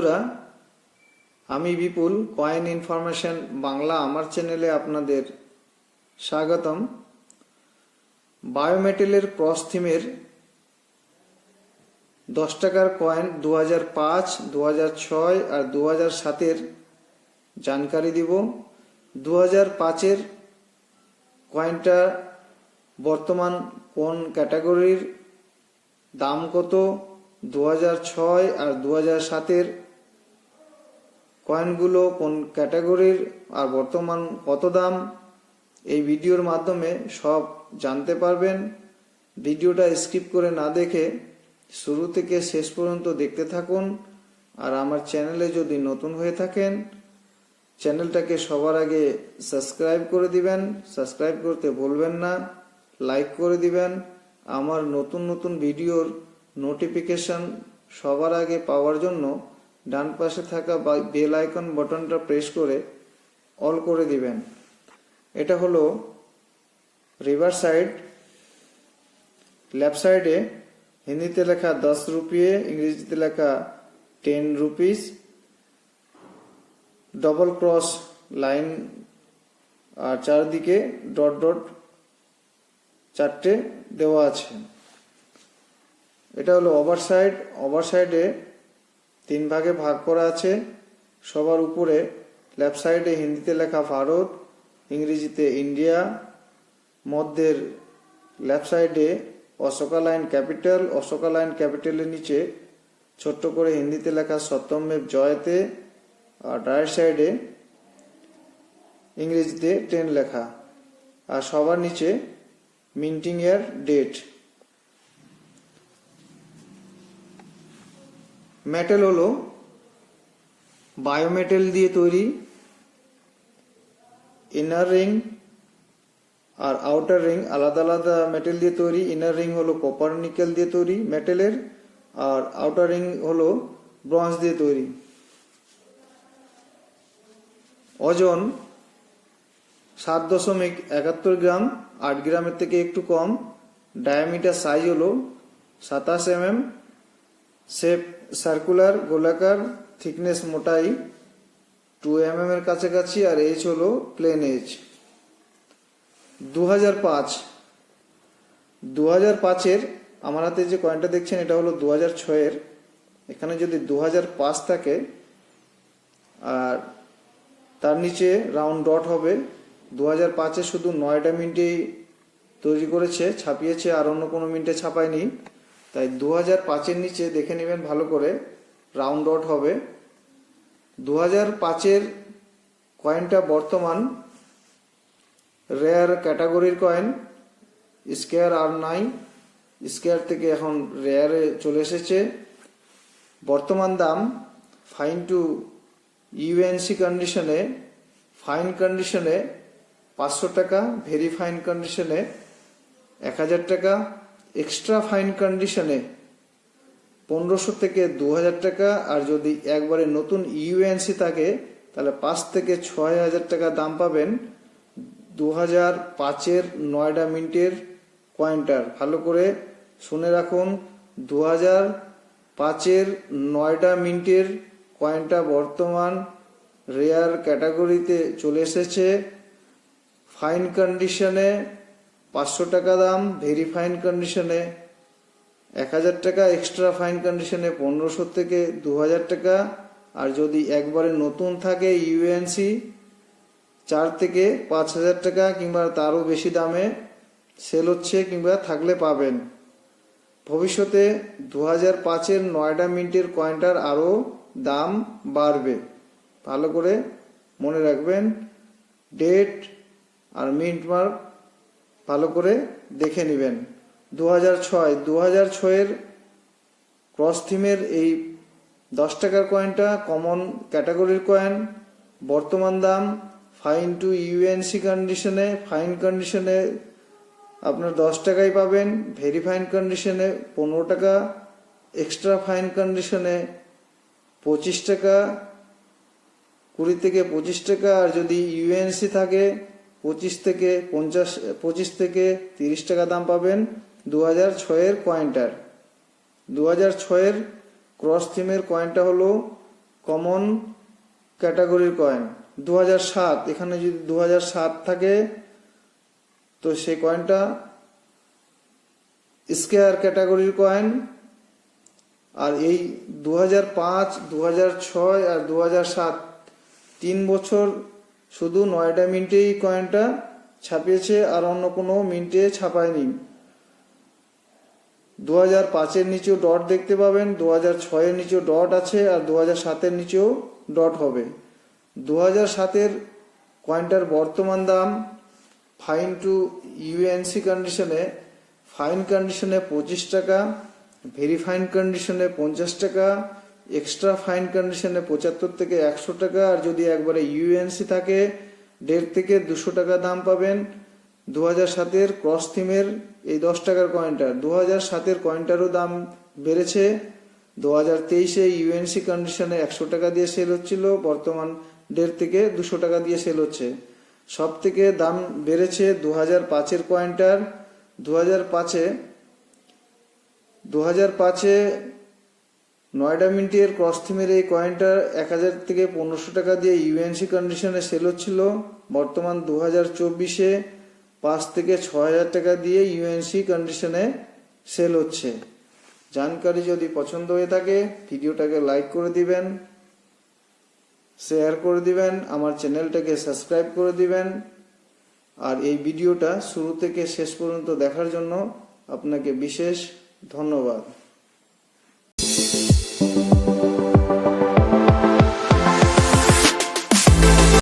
বন্ধুরা, আমি বিপুল coin information Bangla আমার চ্যানেলে আপনাদের স্বাগতম। বায়োমেটেলের ক্রস থিমের দশ টাকার কয়েন দু হাজার পাঁচ দু হাজার ছয় আর দু হাজার সাতের জানকারি দিব। দু হাজার পাঁচের কয়েনটা বর্তমান কোন ক্যাটাগরির, দাম কত দু হাজার ছয় আর দু হাজার সাতের কয়েনগুলো কোন ক্যাটাগরির আর বর্তমান কত দাম, এই ভিডিওর মাধ্যমে সব জানতে পারবেন। ভিডিওটা স্কিপ করে না দেখে শুরু থেকে শেষ পর্যন্ত দেখতে থাকুন। আর আমার চ্যানেলে যদি নতুন হয়ে থাকেন, চ্যানেলটাকে সবার আগে সাবস্ক্রাইব করে দিবেন। সাবস্ক্রাইব করতে ভুলবেন না, লাইক করে দিবেন। আমার নতুন নতুন ভিডিওর নোটিফিকেশন সবার আগে পাওয়ার জন্য ডান পাশে থাকা বেল আইকন বাটনটা প্রেস করে অল করে দিবেন। এটা হলো রিভার সাইড, লেফট সাইডে হিন্দিতে লেখা দশ রুপিয়ে, ইংরেজিতে লেখা ten rupees, double cross line, আর চারদিকে ডট ডট চারটে দেওয়া আছে। এটা হলো ওভার সাইড, ওভার সাইডে তিন ভাগে ভাগ করা আছে। সবার উপরে লেফট সাইডে হিন্দিতে লেখা ভারত, ইংরেজিতে ইন্ডিয়া, মধ্যের লেফট সাইডে Ashoka lion capital, Ashoka lion ক্যাপিটালের নিচে ছোট্ট করে হিন্দিতে লেখা সত্যমেব জয়তে আর রাইট সাইডে ইংরেজিতে টেন লেখা। আর সবার নিচে মিন্টিং এর ডেট মেটেল হলো বায়োমেটেল দিয়ে তৈরি ইনার রিং আর আউটার রিং আলাদা আলাদা মেটেল দিয়ে তৈরি। ইনার রিং হলো কপার নিকেল দিয়ে তৈরি মেটেলের আর আউটার রিং হলো ব্রঞ্জ দিয়ে তৈরি। ওজন সাত দশমিক একাত্তর গ্রাম, আট গ্রামের থেকে একটু কম। ডায়ামিটার সাইজ হলো সাতাশ এম এম শেপ সার্কুলার গোলাকার থিকনেস মোটাই টু এম এম এর কাছাকাছি আর এইচ হলো প্লেন এইচ দু হাজার পাঁচ। দু হাজার পাঁচের আমার হাতে যে কয়েনটা দেখছেন, এটা হলো দু হাজার ছয়ের এখানে যদি দু হাজার পাঁচ থাকে, আর তার নিচে রাউন্ড ডট হবে। দু হাজার পাঁচে শুধু নয়টা মিনিটেই তৈরি করেছে, ছাপিয়েছে, আর অন্য কোনো মিনিটে ছাপায়নি। তাই দু হাজার পাঁচের নিচে দেখে নেবেন ভালো করে। রাউন্ড ডট হবে। দু হাজার পাঁচের কয়েনটা বর্তমান রেয়ার ক্যাটাগরির কয়েন। স্কেয়ার আর নাই। স্কেয়ার থেকে এখন রেয়ারে চলে এসেছে। বর্তমান দাম ফাইন টু ইউএনসি কন্ডিশনে ফাইন কন্ডিশনে পাঁচশো টাকা ভেরি ফাইন কন্ডিশনে এক হাজার টাকা। এক্সট্রা ফাইন কন্ডিশনে পনেরোশো থেকে দু হাজার টাকা, আর যদি একবারে নতুন ইউএনসি থাকে, তাহলে পাঁচ থেকে ছয় হাজার টাকা দাম পাবেন দু হাজার পাঁচের নয়ডা মিনিটের কয়েনটার ভালো করে শুনে রাখুন দু হাজার পাঁচের নয়ডা মিনিটের কয়েনটা বর্তমান রেয়ার ক্যাটাগরিতে চলে এসেছে। ফাইন কন্ডিশনে পাঁচশো টাকা দাম ভেরি ফাইন কন্ডিশনে এক হাজার টাকা এক্সট্রা ফাইন কন্ডিশনে পনেরোশো থেকে দু হাজার টাকা। আর যদি একবারে নতুন থাকে ইউএনসি চার থেকে পাঁচ হাজার টাকা কিংবা তারও বেশি দামে সেল হচ্ছে কিংবা থাকলে পাবেন। ভবিষ্যতে দু হাজার পাঁচের নয়ডা মিনিটের কয়েনটার আরও দাম বাড়বে। ভালো করে মনে রাখবেন। ডেট আর মিন্ট মার্ক ভালো করে দেখে নেবেন। দু হাজার ছয় দু হাজার ছয়ের ক্রস থিমের এই দশ টাকার কয়েনটা কমন ক্যাটাগরির কয়েন বর্তমান দাম ফাইন টু ইউএনসি কন্ডিশনে ফাইন কন্ডিশনে আপনার দশ টাকাই পাবেন ভেরি ফাইন কন্ডিশনে পনেরো টাকা এক্সট্রা ফাইন কন্ডিশনে পঁচিশ টাকা, কুড়ি থেকে পঁচিশ টাকা, আর যদি ইউএনসি থাকে পঁচিশ থেকে পঞ্চাশ, পঁচিশ থেকে তিরিশ টাকা দাম পাবেন দু হাজার ছয়ের কয়েনটার। দু হাজার ছয়ের ক্রস থিমের কয়েনটা হলো কমন ক্যাটাগরির কয়েন। দু হাজার সাত, এখানে যদি দু হাজার সাত থাকে, তো সেই কয়েনটা স্কেয়ার ক্যাটাগরির কয়েন। আর এই দু হাজার পাঁচ দু হাজার ছয় আর দু হাজার সাত তিন বছর শুধু নয়ডা মিন্টেই কয়েনটা ছাপিয়েছে আর অন্য কোনো মিন্টে ছাপায়নি। দু হাজার পাঁচের নিচেও ডট দেখতে পাবেন দু হাজার ছয়ের নিচেও ডট আছে আর দু হাজার সাতের নিচেও ডট হবে। দু হাজার সাতের কয়েনটার বর্তমান দাম ফাইন টু ইউএনসি কন্ডিশনে ফাইন কন্ডিশনে পঁচিশ টাকা ভেরিফাইন কন্ডিশনে পঞ্চাশ টাকা এক্সট্রা ফাইন কন্ডিশনে পঁচাত্তর থেকে একশো টাকা, আর যদি একবারে ইউএনসি থাকে, দেড় থেকে দুশো টাকা দাম পাবেন। দু হাজার সাতের ক্রস থিমের এই দশ টাকার কয়েনটার দু হাজার সাতের কয়েনটারও দাম বেড়েছে। দু হাজার তেইশে ইউএনসি কন্ডিশনে একশো টাকা দিয়ে সেল হচ্ছিল, বর্তমান দেড় থেকে দুশো টাকা দিয়ে সেল হচ্ছে। সব থেকে দাম বেড়েছে দু হাজার পাঁচের কয়েনটার দু হাজার পাঁচে দু হাজার পাঁচে নয়ডা মিন্টের ক্রস থিমের এই কয়েনটার এক হাজার থেকে পনেরোশো টাকা দিয়ে ইউএনসি কন্ডিশনে সেল হচ্ছিল। বর্তমান দু হাজার চব্বিশে পাঁচ থেকে ছ হাজার টাকা দিয়ে ইউএনসি কন্ডিশনে সেল হচ্ছে। জানকারি যদি পছন্দ হয়ে থাকে, ভিডিওটাকে লাইক করে দিবেন শেয়ার করে দিবেন, আমার চ্যানেলটাকে সাবস্ক্রাইব করে দিবেন। আর এই ভিডিওটা শুরু থেকে শেষ পর্যন্ত দেখার জন্য আপনাকে বিশেষ ধন্যবাদ।